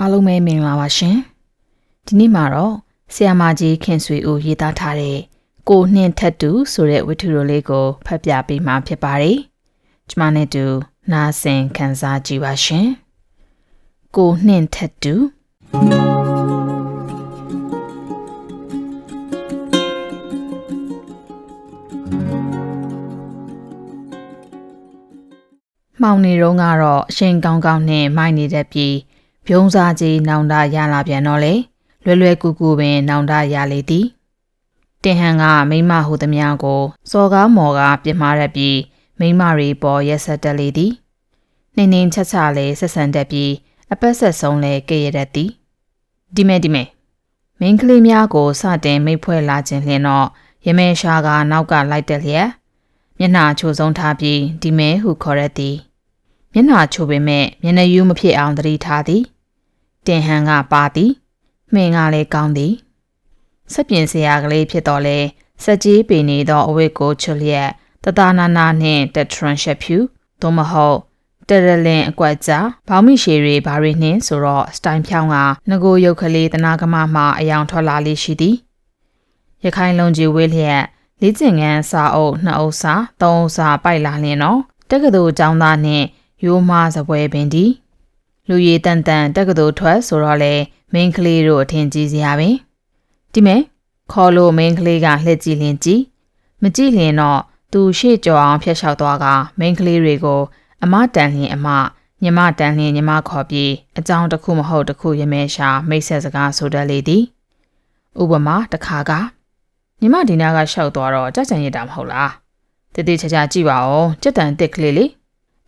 အားလုံးပဲမင်္ဂလာပါရှင်ဒီနေ့မှာတော့ဆီယာမာကြီးခင်ဆွေဦးရေးသားထားတဲ့ကိုနှင်းထက်တူဆိုတဲ့ဝတ္ထုတော်လေးကိုဖတ်ပြပေးမှာဖြစ်ပါတယ်ကျွန်မနဲ့တူနားဆင်ခံစားကြည့်ပါရှင်ကိုနှင်းထက်တူမောင်နေတော့ကတော့အရှင်ကောင်းကောင်းနဲ့မိုက်နေတဲ့ပြည် ပြုံးစားကြီးနောင်တရလာပြန်တော့လေလွယ်လွယ်ကူကူပင်နောင်တရလေသည်တင်ဟန်ကမိမဟုသမျှကိုစော်ကားမော်ကပြစ်မှားရပြီးမိမတွေပေါ်ရက်ဆက်တက်လေသည်နှင်းနှင်းချက်ချလဲဆက်ဆန်တက်ပြီးအပတ်ဆက်ဆုံးလဲကြရတတ်သည်ဒီမဲ့ဒီမဲ့မင်းကလေးများကိုစတင်မိတ်ဖွဲ့လာခြင်းလျင်တော့ရမဲရှာကနောက်ကလိုက်တက်လျက်မျက်နှာချိုဆုံးထားပြီးဒီမဲဟုခေါ်ရသည်မျက်နှာချိုပေမဲ့မျက်နှာယူမဖြစ်အောင်သတိထားသည် တင်ဟန်ကပါသည်မှင်ကလည်းကောင်းသည်ဆက်ပြင်စရာကလေးဖြစ်တော့လဲစက်ကြီးပေနေသောအဝတ်ကိုချွတ်လျက်တတနာနာနှင့်တက်ထရန်ရှက်ဖြူသို့မဟုတ်တရလင်အကွက်ကြားဘောင်းမီရှည်တွေဘာတွေနှင်းဆိုတော့စတိုင်ဖြောင်းကငကိုရုပ်ကလေးတနာကမမှအယောင်ထွက်လာလေးရှိသည်ရခိုင်လုံကြီးဝေးလျက်လေးကျင်ငန်းစာအုပ်နှစ်အုပ်စာသုံးအုပ်စာပိုက်လာလျင်တော့တက္ကသိုလ်ကျောင်းသားနှင့်ရိုးမစပွဲပင်သည် လူရည်တန်တန်တက္ကသိုလ်ထွက်ဆိုတော့လေမင်းကလေးတို့အထင်ကြီးစရာပင်ဒီမဲ့ခေါ်လို့မင်းကလေးကလှည့်ကြည့်လင်ကြည့်မကြည့်လင်တော့သူရှေ့ကြော်အောင်ဖျက်လျှောက်သွားကမင်းကလေးတွေကိုအမတန်လျင်အမညီမတန်လျင်ညီမခေါ်ပြီးအကြောင်းတစ်ခုမဟုတ်တစ်ခုရမဲရှာမိတ်ဆက်စကားဆိုတတ်လေသည်ဥပမာတစ်ခါကညီမဒီနာကရှောက်သွားတော့ကြက်ကြံရတာမဟုတ်လားတတိချာချာကြည့်ပါဦးကြက်တန်တစ်ကလေးလေး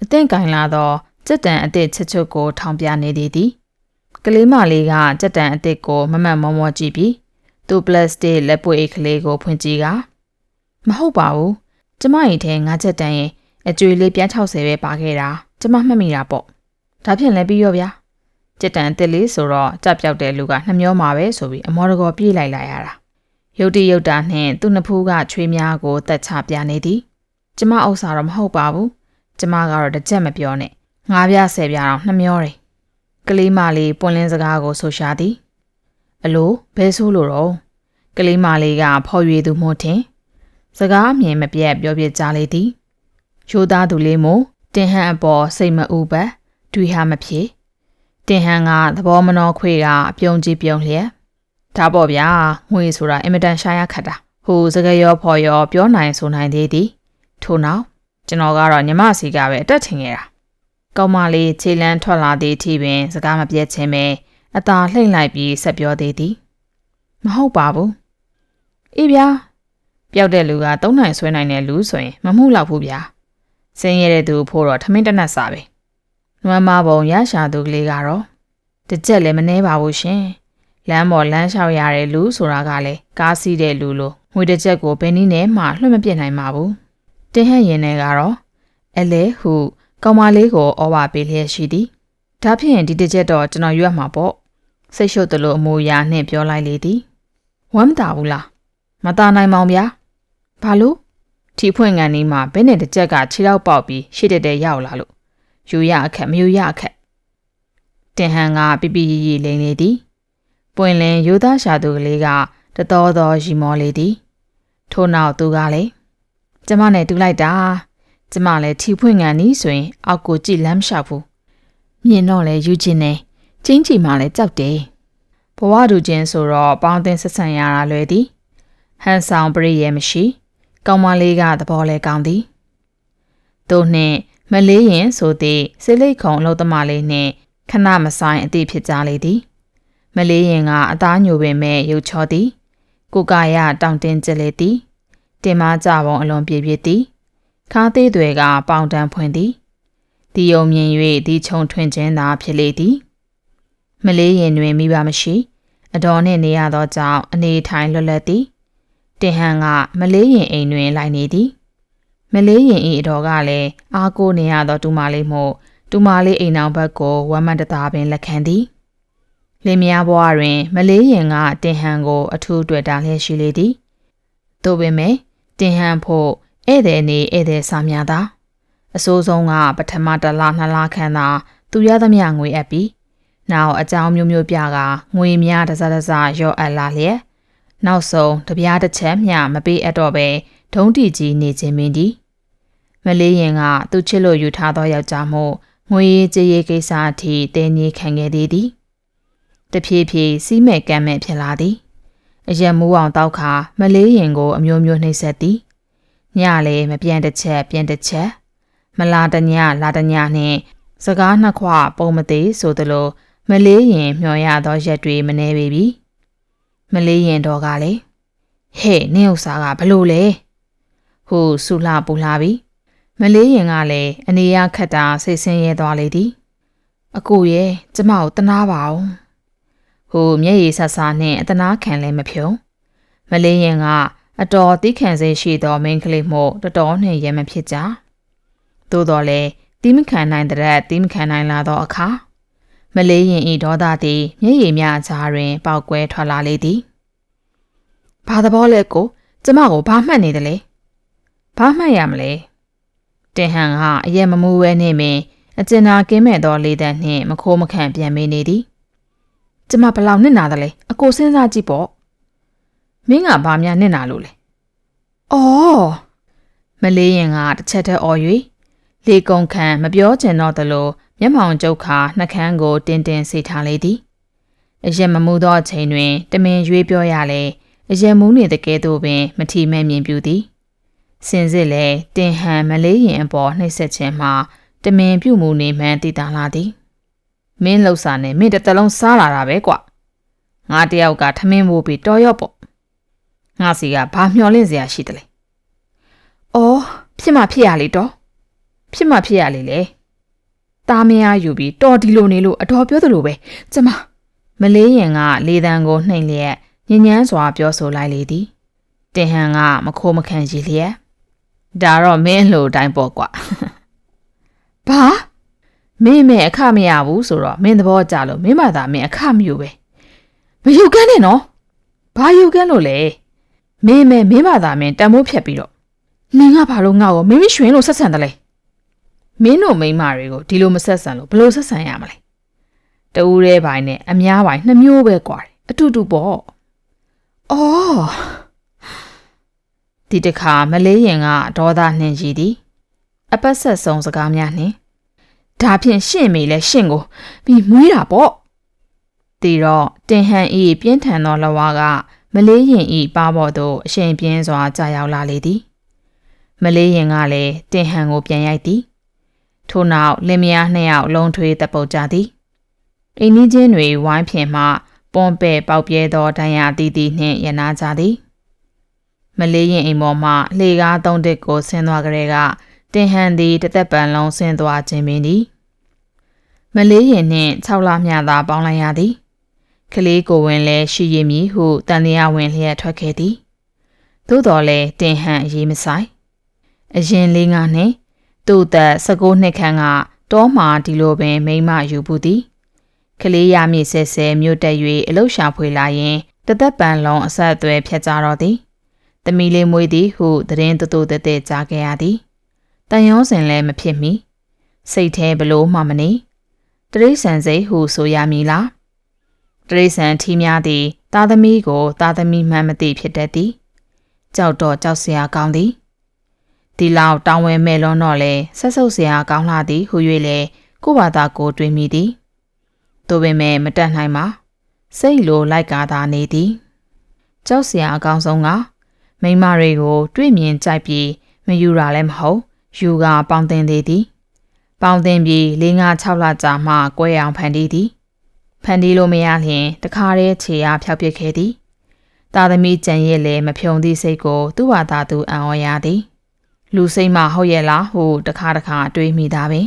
အသင့်ကင်လာတော့ ကြက်တန်အစ်စ်ချစ်ချွတ်ကိုထောင်ပြနေသည်သည်ကလေးမလေးကကြက်တန်အစ်စ်ကိုမမတ်မောမောကြည့်ပြီးသူပလတ်စတစ်လက်ပွေကလေးကိုဖွင့်ကြည့်ကမဟုတ်ပါဘူးကျမရင်ထဲငါးချက်တန်ရဲ့အကျွေလေးပြန်60ပဲပါခဲ့တာကျမမှတ်မိတာပေါ့ဒါဖြင့်လည်းပြီးရောဗျာကြက်တန်အစ်စ်လေးဆိုတော့ကြပြောက်တဲ့လူကနှမျောမှာပဲဆိုပြီးအမော်တကောပြေးလိုက်လာရတာရုတ်တိရုတ်တာနှင့်သူ့နှစ်ဖူးကချွေးများကိုတက်ချပြနေသည်ကျမဥစ္စာတော့မဟုတ်ပါဘူးကျမကတော့တစ်ချက်မပြောနဲ့ ငါးပြဆယ်ပြတော့နှမျောတယ်ကလေးမလေးပွင့်လင်းစကားကိုဆိုရှာသည်အလိုဘဲဆိုးလို့တော့ကလေးမလေးကဖော်ရွေသူမို့ထင်စကားအမြင်မပြတ်ပြောပြကြလေသည်ရိုးသားသူလေးမို့တင်ဟန်အပေါ်စိတ်မဥပတ်တွေးဟာမဖြစ်တင်ဟန်ကသဘောမနှောခွေကအပြုံးကြီးပြုံးလျက်ဒါပေါ့ဗျာငွေဆိုတာအင်မတန်ရှာရခတ်တာဟိုစကရောဖော်ရောပြောနိုင်ဆိုနိုင်သေးသည်ထို့နောက်ကျွန်တော်ကတော့ညီမစီကပဲအတက်ထင်ခဲ့တာ ကောင်းမလေးခြေလန်းထွက်လာသည့်အထိပင် စကားမပြတ်ချင်းပဲအသာလှိမ့်လိုက်ပြီးဆက်ပြောသေးသည်မဟုတ်ပါဘူးအေးဗျာပျောက်တဲ့လူကသုံးနိုင်ဆွဲနိုင်တဲ့လူဆိုရင် မမှုလောက်ဘူးဗျာစင်းရတဲ့သူဖို့တော့ထမင်းတနတ်စားပဲနွမ်းမဘုံရရှာသူကလေးကတော့တစ်ချက်လည်းမနှဲပါဘူးရှင်လမ်းပေါ်လမ်းလျှောက်ရတဲ့လူဆိုတာကလည်းကားစီးတဲ့လူလိုငွေတစ်ချက်ကိုဘယ်နည်းနဲ့မှလွှတ်မပြစ်နိုင်ပါဘူးတင်းဟန်ရင်ထဲကတော့အလဲဟု ကောင်မလေးကိုဩဝါပေးလျက်ရှိသည်ဒါဖြင့်ဒီတစ်ချက်တော့ကျွန်တော်ရွက်မှာပေါ့စိတ်ရှုပ်သလိုအမူအရာနှင့်ပြောလိုက်လေသည်ဝမ်းမတာဘူးလားမတာနိုင်မောင်ဗျာဘာလို့ထီဖွင့်ကန်နေမှာဘယ်နဲ့တစ်ချက်ကခြေတော့ပေါက်ပြီးရှေ့တက်တဲ့ရောက်လာလို့ယူရအခက်မယူရအခက်တင်ဟန်ကပြပြရီရီလိန်နေသည်ပွင့်လင်းယူသားရှာသူကလေးကတတော်တော်ရီမောလေသည်ထို့နောက်သူကလည်းကျမနဲ့တူလိုက်တာ ကျမလည်းထီဖွင့်ငံနီးဆိုရင်အောက်ကိုကြည့်လမ်းမလျှောက်ဘူးမြင်တော့လေယူချင်းနေချင်းချီမှလည်းကြောက်တယ်ဘဝတူချင်းဆိုတော့ပေါင်းတင်ဆက်ဆံရတာလွယ်သည်ဟန်ဆောင်ပရိရဲ့မရှိကောင်မလေးကသဘောလဲကောင်းသည်တို့နှင့်မလေးရင်ဆိုသည့်စိလိတ်ခုံအလုပ်သမားလေးနှင့်ခဏမဆိုင်အသည့်ဖြစ်ကြလေသည်မလေးရင်ကအသားညိုပင်မဲ့ရုပ်ချောသည်ကိုကာယတောင်တင်ကြလေသည်တင်မကြပုံအလွန်ပြည့်ပြည့်သည် ခါသေးတွေကပေါင်တန်းဖွင့်သည်ဒီယုံမြင်၍ဒီခြုံထွင်ခြင်းသာဖြစ်လေသည်မလေးရင်တွင်မိဘမရှိ အတော်နှင့်နေရသောကြောင့်အနေထိုင်လွတ်လပ်သည်တင်ဟန်ကမလေးရင်အိမ်တွင်လိုက်နေသည်မလေးရင်ဤအတော်ကလည်းအားကိုးနေရသောတူမလေးမို့တူမလေးအိမ်အောင်ဘက်ကိုဝမ်းမတသားပင်လက်ခံသည်လင်းမြဘွားတွင် မလေးရင်ကတင်ဟန်ကို အထူးတွေ့တာလျက်ရှိလေသည်သို့ပေမဲ့တင်ဟန်ဖို့ ဧည့်သည်နေဧည့်သည်စာများသာအစိုးဆုံးကပထမတစ်လနှစ်လခန့်သာသူရသမျှငွေအပ်ပြီးနောက်အကြောင်းမျိုးမျိုးပြကငွေများတစတစရော့အပ်လာလျက်နောက်ဆုံးတပြားတစ်ချက်မျှမပေးအပ်တော့ပဲဒုံးတီကြီးနေခြင်းမင်းဒီမလေးရင်ကသူ့ချစ်လို့ယူထားသောယောက်ျားမို့ငွေရေးကြေးရေးကိစ္စအထိတင်းကြီးခံခဲ့သေးသည်တဖြည်းဖြည်းစီးမဲ့ကမ်းမဲ့ဖြစ်လာသည်အရက်မူးအောင်တောက်ခါမလေးရင်ကိုအမျိုးမျိုးနှိပ်စက်သည် ညလည်းမပြန်တစ်ချက်ပြန်တစ်ချက်မလာတညလာတညနှင့်စကားနှစ်ခွပုံမသေးဆိုသလိုမလေးရင်မျောရသောရက်တွေမနေပေပြီမလေးရင်တော့ကလေဟဲ့နင်းဥစားကဘလို့လဲဟိုဆူလှပူလှပြီမလေးရင်ကလည်းအနေရခတ်တာစိတ်ဆင်းရဲသွားလေသည်အကိုရဲ့ကျမကိုတနာပါအောင်ဟိုမျက်ရည်ဆဆာနဲ့အတနာခံလည်းမဖြုံမလေးရင်က အတော်တိခံစေရှိသောမိန်းကလေးမို့တတော်နှင့်ရဲမဖြစ်ကြသို့တော်လည်းတိမခံနိုင်တဲ့တိမခံနိုင်လာသောအခါမလေးရင်ဤဒေါသသည်မျက်ရည်များကြားတွင် ပေါက်ကွဲထွက်လာလေသည်ဘာသဘောလဲကို ကျမကိုဘာမှတ်နေတယ်လဲဘာမှတ်ရမလဲတင်ဟန်ကအရက်မမူးဝဲနေမင်းအကျဉ်းနာကင်းမဲ့သောလေးတန်းနှင့်မခိုးမခန့်ပြန်မေးနေသည်ကျမဘလောက်နစ်နာတယ်လဲအကိုစဉ်းစားကြည့်ပေါ့ မင်းကဘာများနစ်နာလို့လဲအော်မလေးရင်ကတစ်ချက်တည်းအော်၍လေကုံခံမပြောချင်တော့သလိုမျက်မှောင်ကျုပ်ခါနှကန်းကိုတင်းတင်းစိတ်ထားလေသည်အရက်မမူသောအချိန်တွင်တမင်ရွေးပြောရလေအရက်မူးနေတကယ်တော့ပင်မထီမဲ့မြင်ပြူသည်စင်စစ်လေတင်ဟန်မလေးရင်အပေါ်နှိပ်စက်ခြင်းမှာတမင်ပြုတ်မှုနေမှန်းသိတာလာသည်မင်းလှုပ်စာနဲ့မင်းတစ်တလုံးစားလာတာပဲကွငါတယောက်ကထမင်းမိုးပြီးတော်ရော့ပေါ့ ငါစီကဘာမျောလင့်စရာရှိတယ်လဲအော်ဖြစ်မှဖြစ်ရလေတော့ဖြစ်မှဖြစ်ရလေလေတားမရယူပြီးတော်ဒီလိုနေလို့အတော်ပြောသလိုပဲကျမမလေးရင်ကလေတံကိုနှိမ်လျက်ညဉ့်ညမ်းစွာပြောဆိုလိုက်လေသည်တင်ဟန်ကမခိုးမခံကြီးလျက်ဒါတော့မင်းလိုတိုင်းပေါ့ကွာဘာမင်းမဲအခမရဘူးဆိုတော့မင်းသဘောကျလို့မင်းမသာမင်းအခမယူပဲမယူကန်းနဲ့နော်ဘာယူကန်းလို့လဲ မင်းမဲမင်းမသာမင်းတန်မိုးဖြတ်ပြီးတော့နင်ကဘာလို့ငါ့ကိုမင်းမရွှင်လို့ဆက်ဆံတယ်လဲမင်းတို့မိန်းမတွေကိုဒီလိုမဆက်ဆံလို့ဘလို့ဆက်ဆံရမလဲတူးရဲပိုင်းနဲ့အများပိုင်းနှမျိုးပဲကွာအတူတူပေါ့အော်ဒီတခါမလေးရင်ကဒေါသနှင်ကြီးသည်အပတ်ဆက်ဆုံးစကားများနှင့်ဒါဖြင့်ရှင့်မေလဲရှင့်ကိုပြီးမွေးတာပေါ့တီတော့တင်ဟန်ဤပြင်းထန်သောလဝါက မလေးရင်ဤပါပေါ်သို့အရှင်ပြင်းစွာကြာရောက်လာလေသည်မလေးရင်ကလည်းတင်ဟန်ကိုပြန်ရိုက်သည်ထို့နောက်လင်မယားနှစ်ယောက်လုံးထွေးတပ်ပုတ်ကြသည်အိမ်နီးချင်းတွေဝိုင်းဖြင်မှပွန်ပဲ့ပေါက်ပြဲသောဒဏ်ရာတီးတီးနှင့်ရနာကြသည်မလေးရင်အိမ်ပေါ်မှလှေကားသုံးတစ်ကိုဆင်းသွားကြတဲ့ကတင်ဟန်သည်တသက်ပံလုံးဆင်းသွားခြင်းပင်သည်မလေးရင်နှင့်6လမြသာပေါင်းလိုက်ရသည် ကလေးကိုဝင်လဲရှိရမည်ဟုတန်လျာဝင်လျက်ထွက်ခဲ့သည်သို့တော်လဲတင်ဟန်အရေးမဆိုင်အရင်လေးငါနှင့်သူ့သက်16နှစ်ခန့်ကတောမှာဒီလိုပင်မိမယူဘူးသည်ကလေးရမည်ဆဲဆဲမြို့တက်၍အလုရှာဖွေလာရင်တသက်ပံလုံးအဆက်အသွယ်ဖြတ်ကြတော့သည်။တမီလေးမွေးသည်ဟုသတင်းတူတူတဲတဲကြားခဲ့ရသည်။တန်ရောစင်လည်းမဖြစ်မီစိတ်ထဲဘလို့မှမနေတရိษံစိတ်ဟုဆိုရမည်လား တရိษံထီးများသည်သားသမီးကိုသားသမီးမှန်မသိဖြစ်တတ်သည်ကြောက်တော့ကြောက်စရာကောင်းသည်ဒီလောက်တောင်းဝဲမဲ့လွန်းတော့လဲဆက်ဆုပ်စရာကောင်းလာသည်ဟု၍လေကိုဘာသာကိုတွေးမိသည်တို့ပင်မဲ့မတက်နိုင်ပါစိတ်လိုလိုက်ကားသာနေသည်ကြောက်စရာအကောင်းဆုံးကမိမတွေကို တွေ့မြင်ကြိုက်ပြီးမယူတာလည်းမဟုတ်ယူကပေါင်းတင်သေးသည် ပေါင်းတင်ပြီး၄၅6လကြာမှကွဲအောင်ဖန်တီးသည် ဖန်တီးလို့မရလျင်တခါတည်းခြေအားဖျောက်ပစ်ခဲ့သည်တာသမီကြံရဲ့လေမဖြုံသည့်စိတ်ကို သူ့ဘာသာသူအံ့ဩရသည်လူစိတ်မဟုတ်ရဲ့လားဟုတခါတခါတွေးမိတာပင်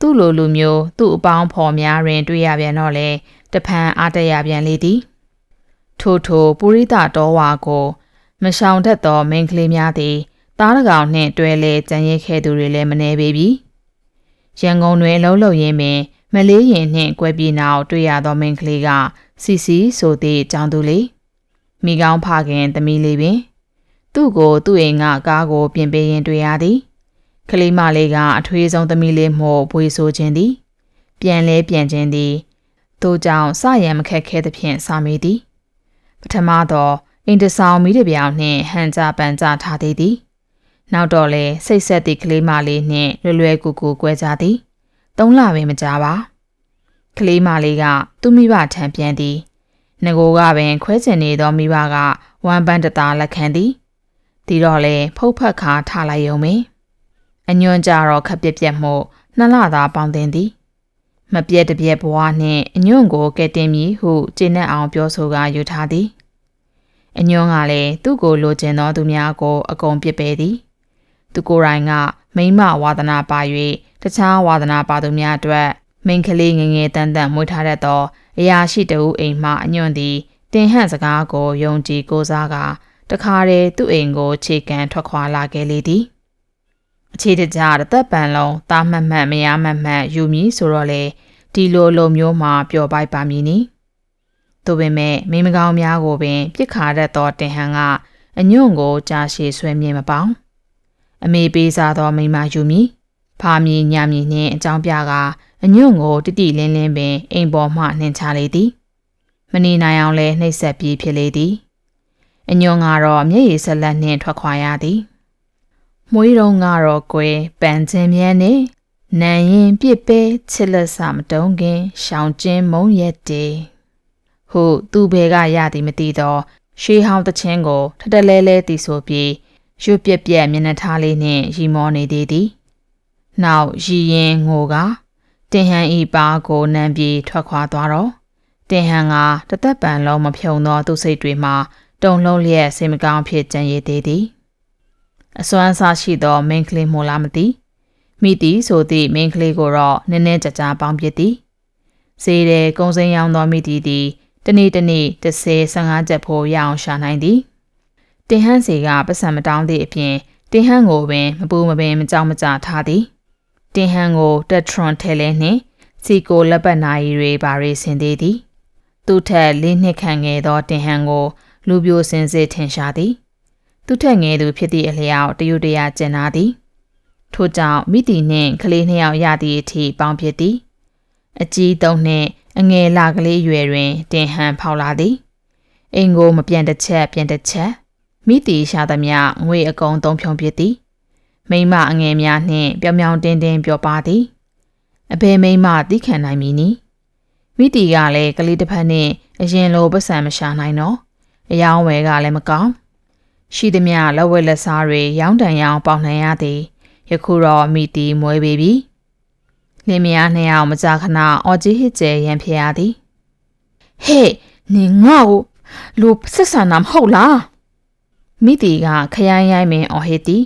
သူ့လိုလူမျိုးသူ့အပေါင်းဖော်များတွင် တွေ့ရပြန်တော့လေတဖန်အားတရပြန်လေသည်ထို့ထိုပုရိသတော်ဝါကိုမရှောင်တတ်သောမိန်းကလေးများသည်သားတကောင်နှင့်တွဲလဲကြံရိတ်ခဲ့သူတွေလည်းမနေပေပြီရန်ကုန်တွင်အလုံးလုံးရင်းပင် မလေးရင်နှင့်ကွဲပြေနောက်တွေ့ရသောမိန်းကလေးကစီစီဆိုသည့်ကြောင်သူလေးမိကောင်းဖခင်သမီးလေးပင် သူ့ကိုသူ့အိမ်ကကားကို ပြင်ပေးရင်တွေ့ရသည်ကလေးမလေးကအထွေးဆုံးသမီးလေးမို့ဘွေဆိုခြင်းသည် ပြန်လဲပြန်ခြင်းသည်တို့ကြောင့်စရံမခက်ခဲသဖြင့်စာမေသည် ပထမတော့အင်တဆောင်မိတပြောင်နှင့်ဟန်ကြပန်ကြထားသေးသည် နောက်တော့လဲစိတ်ဆက်သည့်ကလေးမလေးနှင့်လွယ်လွယ်ကူကူကွဲကြသည် သုံးလပင်မကြာပါကလေးမလေးကသူ့မိဘထံပြန်သည်ငကိုကပင်ခွဲကျင်နေသောမိဘကဝမ်းပန်းတသားလက်ခံသည်ဒီတော့လဲဖုတ်ဖက်ခါထားလိုက်ရုံပင်အညွန့်ကြတော့ခက်ပြက်ပြက်မှုနှစ်လသာပေါင်းတင်သည်မပြက်တပြက်ဘွားနှင့်အညွန့်ကိုကဲတင်မည်ဟုကျေနပ်အောင်ပြောဆိုကာယူထားသည်အညွန့်ကလည်းသူ့ကိုလိုချင်သောသူများကိုအကုန်ပစ်ပယ်သည် သူကိုယ်တိုင်ကမိမဝါသနာပါ၍ တခြားဝါသနာပါသူများအတွက်မိန်ကလေးငငယ်တန်တန်မွေးထားတတ်သောအရာရှိတဦးအိမ်မှအညွန့်သည်တင်ဟန့်စကားကိုယုံကြည်ကိုးစားကာတခါတည်းသူ့အိမ်ကိုခြေကန်ထွက်ခွာလာခဲ့လေသည်အခြေတကြတသက်ပံလုံးတာမှတ်မှတ်မရမှတ်မှတ်ယူမည်ဆိုတော့လေဒီလိုလိုမျိုးမှာပျော်ပိုက်ပါမည်နီသို့ပေမဲ့မိမကောင်းများကိုပင်ပြစ်ခါတတ်သောတင်ဟန်ကအညွန့်ကိုကြာရှည်ဆွဲမြင်မပေါင်းအမေပေးစားသောမိမယူမည် ဖာမည်ညာမည်နှင့်အကြောင်းပြကာအညွန့်ကိုတိတိလင်းလင်းပင်အိမ်ပေါ်မှနှင်ချလေသည်မနေနိုင်အောင်လဲနှိပ်စက်ပြီးဖြစ်လေသည်အညွန့်ကတော့မျက်ရည်ဆက်လက်နှင့်ထွက်ခွာရသည်မွေးတော့ကတော့ကွယ်ပန်ခြင်းမြန်းနေနန်ရင်ပြစ်ပဲချစ်လက်စာမတုံးခင်ရှောင်ကျင်းမုံရက်တေဟုသူ့ဘဲကရသည်မသိတော့ရှေးဟောင်းတချင်းကိုထထလဲလဲတီဆိုပြီးရွတ်ပြက်ပြက်မျက်နှာထားလေးနှင့်ရီမောနေသေးသည် နောက်ရီရင်ငိုကတင်ဟန်ဤပါကိုနမ်းပြီးထွက်ခွာသွားတော့တင်ဟန်ကတသက်ပံလုံးမဖြုံသောသူ့စိတ်တွေမှာတုံလုံးလျက်စိတ်မကောင်းဖြစ်ကြံရည်သေးသည်အစွမ်းစားရှိသောမင်းကလေးမို့လားမသိမိသည်ဆိုသည့်မင်းကလေးကိုတော့နည်းနည်းကြကြပေါင်းပြစ်သည်ဈေးတဲ့ကုံစိမ်းရောင်းသောမိသည်သည်တနေ့တနေ့30 15ကျပ်ဖို့ရအောင်ရှာနိုင်သည်တင်ဟန်းစီကပတ်စံမတောင်းသည့်အပြင်တင်ဟန်းကိုပင်မပူမပင်မကြောက်မကြထားသည် တင်ဟန်းကိုတက်ထရွန်ထဲလဲနှင့်စီကိုလက်ပတ်နာရီတွေဘာတွေဆင်သေးသည် သူ့ထက်လေးနှစ်ခန့်ငယ်သောတင်ဟန်းကို လူပြိုစင်စစ်ထင်ရှားသည် သူထက်ငယ်သူဖြစ်သည့်အလျောက်တရုတ်တရာကျင်နာသည် ထို့ကြောင့်မိတီနှင့်ကလေးနှစ်ယောက်ရသည့်အထိပေါင်းဖြစ်သည် အကြီးသုံးနှင့်အငယ်လာကလေးရွယ်တွင် တင်ဟန်ဖောက်လာသည်အိမ်ကိုမပြန်တစ်ချက်ပြန်တစ်ချက်မိတီရှာသမျှငွေအကုန်သုံးဖြုံဖြစ်သည် မိမအငယ်များနှင့်ပြောင်ပြောင်တင်းတင်းပြောပါသည်အဘယ်မိမသိခံနိုင်မည်နီမိတီကလည်းကလေးတစ်ဖက်နှင့်အရင်လိုပတ်စံမရှာနိုင်တော့အယောင်းဝယ်ကလည်းမကောင်းရှိသမျှလက်ဝဲလက်စားတွေရောင်းတန်ရောင်းပေါင်နှံရသည်ယခုတော့မိတီမွဲပေပြီလင်မယားနှစ်ယောက်မကြာခဏအော်ကြီးဟစ်ကျဲရန်ဖြစ်ရသည်ဟဲ့နင်ငါ့ကိုလူဆက်ဆံတာမဟုတ်လားမိတီကခရိုင်းရိုင်းမင်းအော်ဟစ်သည်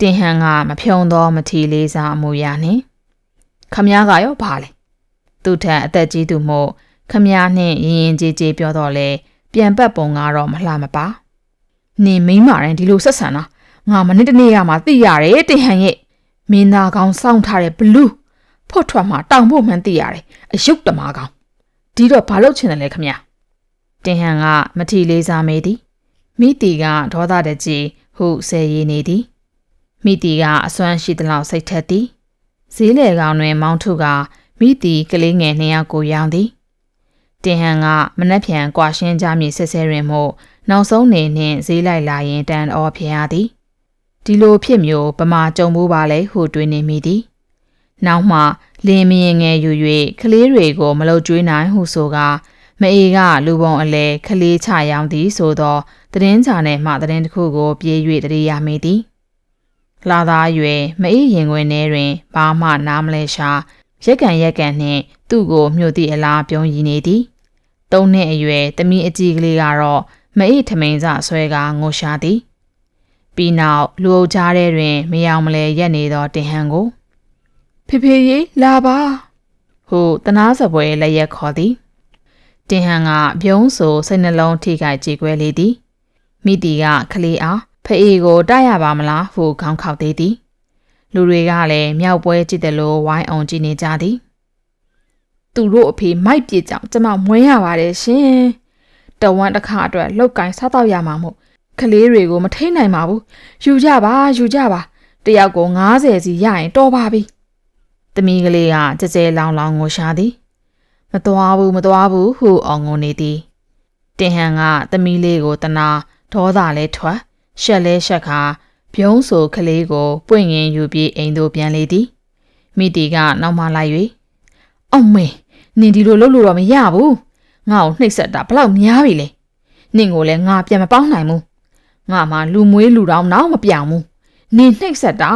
တင်ဟန်ကမဖြုံသောမထီလေးစားအမူအရာနှင့်ခမည်းကရောဘာလဲသူထက်အသက်ကြီးသူမို့ခမည်းနှင့်ရင်ရင်ကြေးကြေးပြောတော့လဲပြန်ပတ်ပုံကတော့မလှမပါနင်မိမတိုင်းဒီလိုဆက်ဆံတာငါမနေ့တနေ့ကမှသိရတယ်တင်ဟန်ရဲ့မင်းသားကောင်စောင့်ထားတဲ့ဘလူးဖွတ်ထွက်မှာတောင်ဖို့မှန်းသိရတယ်အယုတ်တမာကောင်ဒီတော့ဘာလုပ်ချင်တယ်လဲခမညာတင်ဟန်ကမထီလေးစားမေးသည်မိတီကဒေါသတကြီးဟုဆယ်ရည်နေသည် မိတီကအစွမ်းရှိသလောက်စိတ်ထက်သည်ဈေးလေကောင်တွင် မောင်းထုကမိတီကလေးငယ်နှစ်ယောက်ကိုရောင်းသည်တင်ဟန်ကမနှက်ဖြန်ကွာရှင်းကြမည်ဆက်ဆဲရင်မို့နောက်ဆုံးနေနှင့်ဈေးလိုက်လာရင်တန်အော်ဖျင်ရသည်ဒီလိုဖြစ်မျိုးပမာကြုံမှုပါလဲဟုတွေးနေမိသည်နောက်မှလင်းမရင်ငယ်ယူ၍ကလေးတွေကိုမလုတ်ကျွေးနိုင်ဟုဆိုကာမအေကလူပုံအလဲကလေးချရောင်းသည်ဆိုသောသတင်းချာနယ်မှသတင်းတစ်ခုကိုပြေး၍တရေရမိသည် လာသားရွယ်မအေးရင်ခွင်ထဲတွင်ဘာမှနားမလဲရှာရက်ကန်ရက်ကန်နှင့်သူ့ကိုမြို့သည့်အလားပြုံးရည်နေသည်သုံးနှစ်အရွယ်တမီးအကြီးကလေးကတော့မအေးထမိန်စဆွဲကငိုရှာသည်ပြီးနောက်လူအုပ်ကြားထဲတွင်မယောင်မလဲရက်နေသောတင်ဟန်ကိုဖေဖေကြီးလာပါဟုတနာစပွဲလက်ရက်ခေါ်သည်တင်ဟန်ကပြုံးဆိုစိတ်နှလုံးထိခိုက်ကြေကွဲလေသည်မိတီကခလေးအား ဖေကိုတိုက်ရပါမလားဟုခေါင်းခေါက်သေးသည်လူတွေကလည်းမြောက်ပွဲကြည့်တယ်လို့ဝိုင်းအောင်ကြည့်နေကြသည်သူတို့အဖေမိုက်ပြစ်ကြောင်ကျမမွေးရပါတယ်ရှင်တဝမ်းတစ်ခါအတွက်လောက်ကင်စားတော့ရမှာမို့ကလေးတွေကိုမထိန်နိုင်ပါဘူးယူကြပါယူကြပါတယောက်ကို90စီရရင်တော်ပါပြီသမီးကလေးကကြဲကြဲလောင်လောင်ကိုရှာသည်မသွားဘူးမသွားဘူးဟုအောင်ငုံနေသည်တင်ဟန်ကသမီးလေးကိုတနာဒေါသလဲထွက် ရှက်လဲရှက်ခါပြုံးဆိုကလေးကိုပွင့်ရင်ယူပြီးအိမ်သို့ပြန်လေသည်မိတီကနောက်မှလိုက်၍အောင်မေနင်ဒီလိုလုပ်လို့တော့မရဘူးငါ့ကိုနှိပ်စက်တာဘလောက်များပြီလဲနင်ကိုလည်းငါပြန်မပေါင်းနိုင်ဘူးငါမှလူမွေးလူတောင်နောက်မပြောင်ဘူးနင်နှိပ်စက်တာ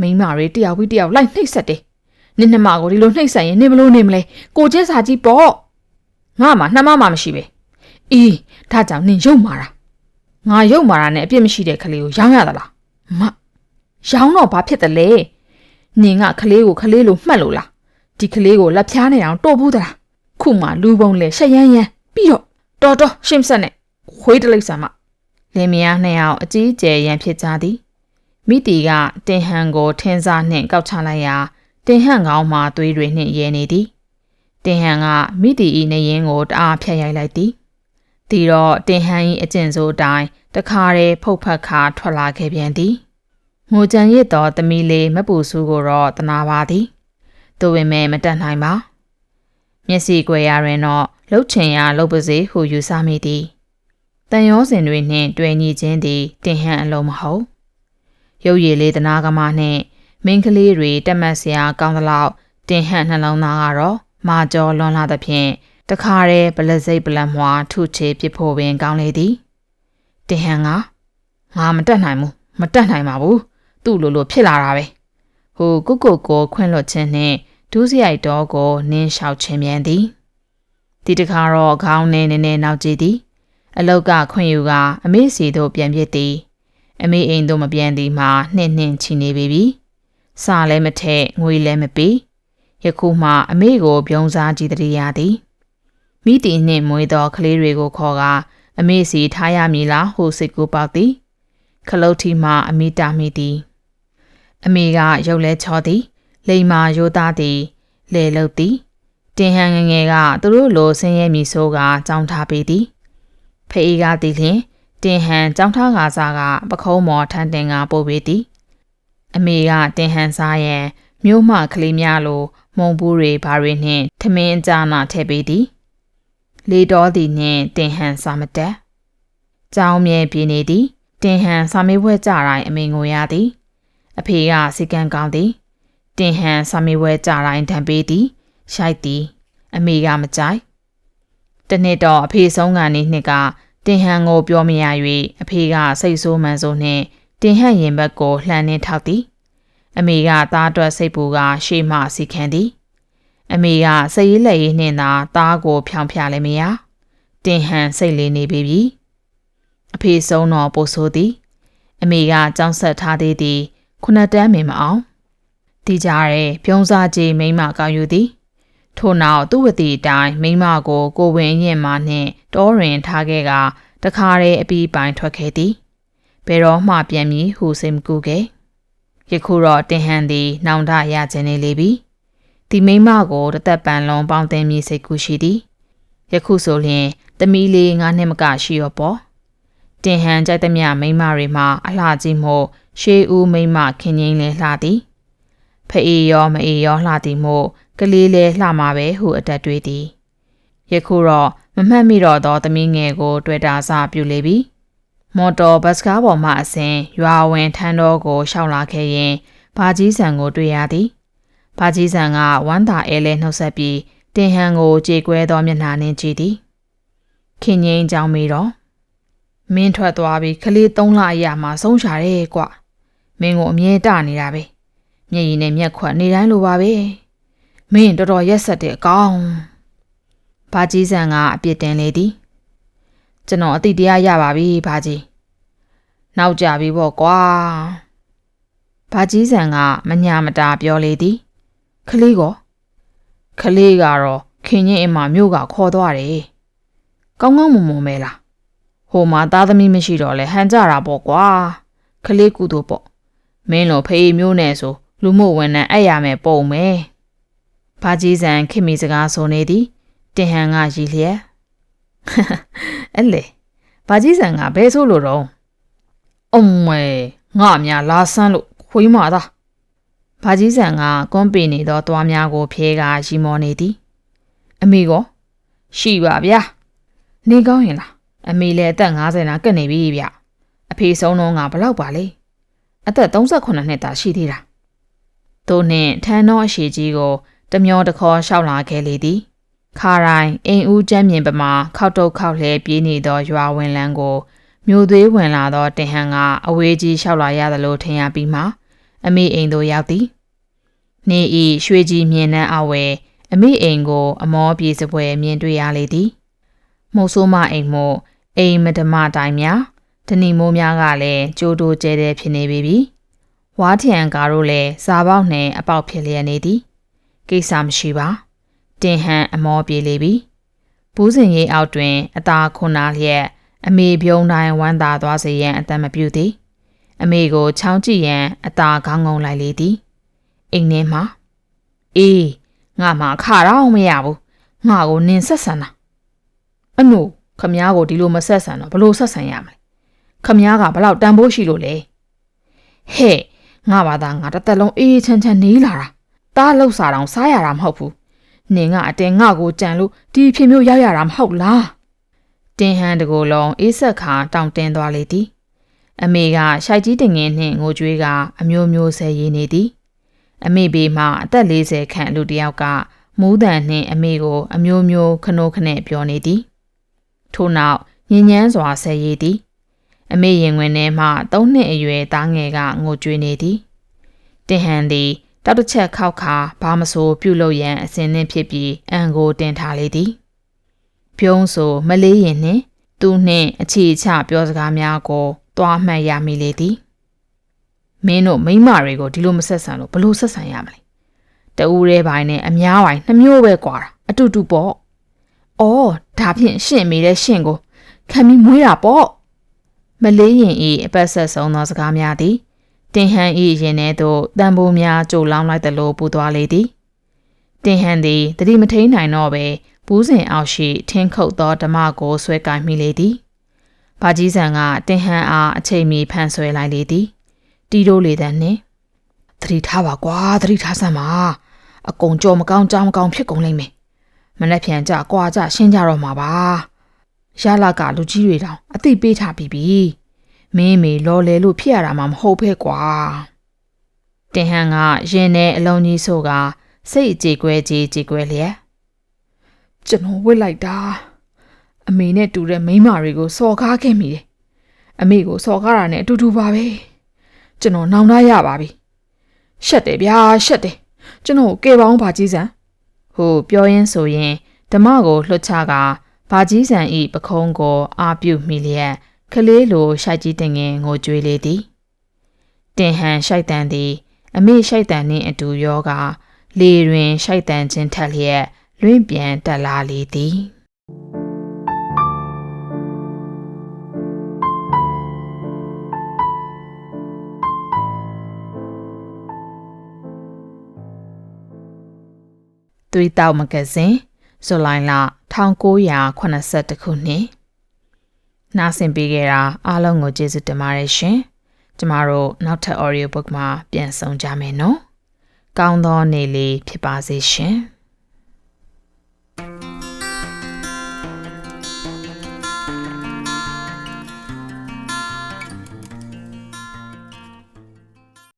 မိန်းမတွေတယောက်ပြီးတယောက်လိုက်နှိပ်စက်တယ်နင်နှမကိုဒီလိုနှိပ်စက်ရင်နင်ဘလို့နေမလဲကိုကျဲစာကြီးပေါ့ငါမှနှမမှမရှိပဲအေးဒါကြောင့်နင်ရုပ်မာတာ ငါရုပ်မာတာနဲ့အပြစ်မရှိတဲ့ကလေးကိုရောင်းရသလားမရောင်းတော့ဘာဖြစ်တယ်လဲနင်ကကလေးကိုကလေးလိုမှတ်လို့လားဒီကလေးကိုလက်ဖြားနေအောင်တို့ဘူးသလားခုမှလူပုံလေရှက်ရမ်းရမ်းပြီးတော့တော်တော်ရှင်းဆက်နဲ့ခွေးတလိမ့်ဆန်မလင်မယားနှစ်ယောက်အကြီးကျယ်ရန်ဖြစ်ကြသည်မိတီကတင်ဟန်ကိုထင်းစားနှင့်ကောက်ချလိုက်ရာတင်ဟန်ကောင်းမှသွေးတွေနှင့်ရဲနေသည်တင်ဟန်ကမိတီဤနေရင်ကိုတအားဖြတ်ရိုက်လိုက်သည် တီတော့တင်ဟန်၏အကျင့်စိုးအတိုင်းတခါတည်းဖုတ်ဖက်ခါထွက်လာခဲ့ပြန်သည်ငိုကြံရစ်သောသမီးလေးမပူစုကိုတော့တနာပါသည်သို့ပေမဲ့မတတ်နိုင်ပါမျက်စိကြွယ်ရတွင်တော့လှုပ်ချင်ရလှုပ်ပါစေဟုယူဆမိသည်တန်ရောစင်တွေနှင့်တွေ့ညီခြင်းသည်တင်ဟန်အလုံးမဟုတ်ရုပ်ရည်လေးတနာကမနှင့်မင်းကလေးတွေတက်မတ်စရာကောင်းသလောက်တင်ဟန်နှလုံးသားကတော့မာကျော်လွန်လာသဖြင့် တခါတည်းပလက်စိတ်ပလက်မွာထုချေပစ်ဖို့ပင်ကောင်းလေသည်တင်ဟန်ကငါမတက်နိုင်ဘူးမတက်နိုင်ပါဘူးသူ့လိုလိုဖြစ်လာတာပဲဟိုကုတ်ကုတ်ကိုခွင့်လွတ်ခြင်းနှင့်ဒူးစရိုက်တော်ကိုနင်းလျှောက်ခြင်းမြန်သည်ဒီတခါတော့ခေါင်းနဲ့နည်းနည်းနောက်ကြည့်သည် အလောက်ကခွင့်ယူကအမေစီတို့ပြန်ပြစ်သည် အမေအိမ်တို့မပြန်သည်မှာနှင့်နှင့်ချီနေပြီ။စာလည်းမထက်ငွေလည်းမပေး။ယခုမှအမေကိုပြုံးစားကြည့်တရရသည်။ မိတီနှင့်မွေးသောကလေးတွေကိုခေါ်ကအမေစီထားရမည်လားဟုစိတ်ကူပေါက်သည်။ခလုတ်ထီမှအမိတာမိသည်။အမေကရုပ်လဲချောသည်။လိမ္မာရိုးသားသည်။လေလုတ်သည်။တင်ဟန်ငငယ်ကသူတို့လိုဆင်းရဲမီဆိုးကကြောင်းထားပေသည်။ဖေးကသည်လျှင်တင်ဟန်ကြောင်းထားကားစားကပခုံးမော်ထန်းတင်ကပို့ပေးသည်အမေကတင်ဟန်စားရန်မြို့မှကလေးများလိုမုံဘူးတွေဘာတွေနှင့်ထမင်းကြာနာထည့်ပေးသည် လေတော်သည်နှင့်တင်ဟန်စားမတက်ကြောင်းမြဲပြင်းနေသည်တင်ဟန်စာမေးပွဲကြတိုင်းအမေငိုရသည်အဖေကစီကံကောင်းသည်တင်ဟန်စာမေးပွဲကြတိုင်းတံပေးသည်ရှိုက်သည်အမေကမကြိုက်တနေ့တော့အဖေဆုံးကနေနှစ်ကတင်ဟန်ကိုပြောမရ၍အဖေကစိတ်ဆိုးမှန်ဆိုးနှင့်တင်ဟန်ရင်ဘက်ကိုလှမ်းနှင်းထောက်သည်အမေကသားအတွက်စိတ်ပူကရှေ့မှစီခံသည် အမေကစိတ်ရည်လက်ရည်နှင့်သာသားကိုဖြောင်ဖျလည်းမရတင်ဟန်စိတ်လေးနေပြီပြီအဖေဆုံးတော့ပို့ဆိုသည်အမေကကြောင်းဆက်ထားသေးသည်ခုနှစ်တန်းမင်မအောင်တီးကြရဲပြုံးစားကြီးမိမကောက်ယူသည်ထို့နောက်သူ့ဝတိအတိုင်းမိမကိုကိုဝင်ရင်မနှင့်တောရင်ထားခဲ့ကတခါတည်းအပီးပိုင်ထွက်ခဲ့သည်ဘယ်တော့မှပြန်မည်ဟုစိတ်မကူခဲ့ယခုတော့တင်ဟန်သည် နောင်တရခြင်းနေလေပြီ ဒီမိမကိုတသက်ပန်လုံးပေါင်းသိမ်းမိစိတ်ကူရှိသည်ယခုဆိုလျှင်သမီးလေးငါးနှစ်မကရှိရောပေါ့တင်ဟန်ကြိုက်သမျှမိမတွေမှာအလှကြီးမို့ရှေးဦးမိမခင်ငိမ့်လဲလှသည်ဖအေးရောမအေးရောလှသည်မို့ကလေးလဲလှမှာပဲဟုအတက်တွေးသည်ယခုတော့မမှတ်မိတော့သောသမီးငယ်ကို တွေ့တာစပြုလေပြီမော်တော်ဘတ်စကားပေါ်မှအစဉ်ရွာဝင်ထန်းတော်ကိုရှောက်လာခဲ့ရင်ဘာကြီးဆန်ကိုတွေ့ရသည် ဘာကြီးဆန်ကဝမ်းသာအဲလဲနှုတ်ဆက်ပြီးတင်ဟန်ကိုကြေကွဲသောမျက်နှာနှင့်ကြည့်သည်ခင်ငိမ့်ကြောင်းမေးတော့မင်းထွက်သွားပြီးခလေးသုံးလအရာမှဆုံးရှာတယ်ကွမင်းကိုအမြဲတနေတာပဲမျက်ရည်နဲ့မျက်ခွက်နေတိုင်းလိုပါပဲမင်းတော်တော်ရက်ဆက်တဲ့အကောင်ဘာကြီးဆန်ကအပြစ်တင်လေသည်ကျွန်တော်အတိတရားရပါပြီဘာကြီးနောက်ကြပြီပေါ့ကွာဘာကြီးဆန်ကမညာမတာပြောလေသည် ခလေးကောခလေးကတော့ခင်ကြီးအမမြို့ကခေါ်သွားတယ်ကောင်းကောင်းမွန်မွန်ပဲလားဟိုမှာသားသမီးမရှိတော့လဲဟန်ကြတာပေါ့ကွာခလေးကူတို့ပေါ့မင်းလိုဖေးမျိုးနဲ့ဆိုလူမှုဝန်ထမ်းအဲ့ရမယ်ပုံမယ်ဘာကြီးဆန်ခင်မီစကားဆိုနေသည်တင်ဟန်ကရည်လျက်အဲ့လေဘာကြီးဆန်ကဘယ်ဆိုလို့တော့အုံးမဲငါများလာဆန်းလို့ခွေးမာတာ ဘာကြီးဆန်ကကွန်ပီနေသောသွားများကိုဖျဲကရီမော်နေသည်အမေကောရှိပါဗျာနေကောင်းရင်လားအမေလည်းအသက်50နာကတ်နေပြီဗျအဖေဆုံးတော့ငါဘလောက်ပါလဲအသက်38နှစ်သာရှိသေးတာသူနှင့်ထန်းသောအရှိကြီးကိုတမျောတခေါ်လျှောက်လာခဲ့လေသည်ခါတိုင်းအိမ်ဦးကျမ်းမြင်ပမာခောက်တုတ်ခောက်လှဲပြေးနေသောရွာဝင်လန်းကိုမြို့သွေးဝင်လာသောတင်ဟန်ကအဝေးကြီးလျှောက်လာရသလိုထင်ရပြီးမှ အမေအိမ်သို့ရောက်သည်နေဤရွှေကြီးမြင်နှံအဝဲအမိအိမ်ကို အမောပြေစပွဲမြင်တွေ့ရလေသည်မှုတ်ဆိုးမအိမ်မို့အိမ်မဓမ္မတိုင်များတဏီမိုးများကလည်းကြိုးတိုးကျဲတဲ့ဖြစ်နေပြီပြီဝါထရန်ကားတို့လည်းစားပေါက်နှင့်အပေါက်ဖြစ်လျက်နေသည်ကိစ္စမရှိပါတင်ဟန်အမောပြေလေပြီဘူးစင်ရိပ်အောက်တွင် အသာခုနာလျက်အမေပြုံးတိုင်းဝမ်းသာသွားစေရန်အသက်မပြုသည် အမေကိုချောင်းကြည့်ရန်အသာခေါင်းငုံလိုက်လေသည်အိမ်ထဲမှာအေးငါမှခါတော့မရဘူးငါကိုနင်ဆက်ဆံတာအနုခမ ्या ကိုဒီလိုမဆက်ဆံတော့ဘလို့ဆက်ဆံရမလဲခမ ्या ကဘလောက်တန်ဖိုးရှိလို့လဲဟဲ့ငါဘာသာငါတစ်သက်လုံးအေးချမ်းချမ်းနေလာတာတားလှုပ်စားတောင်စားရတာမဟုတ်ဘူးနင်ကအတဲငါကိုကြံလို့ဒီဖြစ်မျိုးရောက်ရတာမဟုတ်လားတင်းဟန်တကိုယ်လုံးအေးဆက်ခါတောင်တင်းသွားလေသည် အမေကရှိုက်ကြီးတငယ်နှင့်ငိုကြွေးကအမျိုးမျိုးဆဲရည်နေသည်အမေဘေးမှအသက်40ခန့်လူတစ်ယောက်ကမူးတန်နှင့်အမေကို အမျိုးမျိုးခနိုးခနဲ့ပြောနေသည်ထို့နောက်ညဉ့်ညမ်းစွာဆဲရည်သည်အမေရင်ဝင်ထဲမှသုံးနှစ်အရွယ်သားငယ်ကငိုကြွေးနေသည်တင်ဟန်သည်တောက်တစ်ချက်ခောက်ခါဘာမဆိုပြုတ်လို့ရန်အစင်းနှင့်ဖြစ်ပြီးအန်ကိုတင်ထားလေသည်ပြုံးဆိုမလေးရင်နှင့်သူနှင့်အခြေချပြောစကားများကို တွားမှတ်ရမိလေသည်မင်းတို့မိမတွေကိုဒီလိုမဆက်ဆံလို့ဘလို့ဆက်ဆံရမလဲတူရဲပိုင်းနဲ့အများပိုင်းနှမျိုးပဲကွာတာအတူတူပေါ့အော်ဒါဖြင့်ရှင့်မေတဲ့ရှင့်ကိုခံပြီးမွေးတာပေါ့မလေးရင်ဤအပတ်ဆက်ဆုံးသောစကားများသည်တင်ဟန်ဤရင်ထဲသို့တန်ဖိုးများကြိုလောင်းလိုက်သလိုပူသွားလေသည်တင်ဟန်သည်တတိမထိန်နိုင်တော့ပဲဘူးစင်အောက်ရှိထင်းခုတ်သောဓမ္မကိုဆွဲကင်မိလေသည် ဘာကြီးဆန်ကတင်ဟန်အားအချိန်မီဖန်ဆွဲလိုက်လေသည်တီတိုးလေတဲ့နှင့်သတိထားပါကွာသတိထားစမ်းပါအကုံကြောမကောင်းကြောင်မကောင်းဖြစ်ကုန်လိမ့်မယ်မနှက်ဖြန်ကြကွာကြရှင်းကြတော့မှာပါရလာကလူကြီးတွေတောင်အသိပေးထားပြီးပြီမင်းမေလော်လဲလို့ဖြစ်ရတာမှမဟုတ်ပဲကွာတင်ဟန်ကရင်ထဲအလုံးကြီးဆိုကစိတ်ကြေကွဲကြေကြေကွဲလျက်ကျွန်တော်ဝစ်လိုက်တာ အမေနဲ့တူတဲ့မိန်းမတွေကိုစော်ကားခဲ့မိတယ်အမေကိုစော်ကားတာနဲ့အတူတူပါပဲကျွန်တော်နောင်တရပါပြီရှက်တယ်ဗျာရှက်တယ်ကျွန်တော်ကဲပေါင်းပါကြီးစံဟိုပြောရင်းဆိုရင်ဓမ္မကိုလွှတ်ချကဘာကြီးစံဤပခုံးကိုအာပြုမိလျက်ကလေးလိုရှိုက်ကြီးတင်ငင်ငိုကြွေးလေသည်တင်ဟန်ရှိုက်တန်သည် အမေရှိုက်တန်နှင့်အတူရောကလေတွင်ရှိုက်တန်ခြင်းထက်လျက်လွင့်ပြန်တက်လာလေသည် သွေးတောက်မဂဇင်းဇူလိုင်လ1982ခုနှစ်နားဆင်ပေးခဲ့တာအားလုံးကိုကျေးဇူးတင်ပါတယ်ရှင်ကျမတို့နောက်ထပ် audio book မှာပြန်ဆောင်ကြမယ်နော်ကောင်းသောနေ့လေးဖြစ်ပါစေရှင်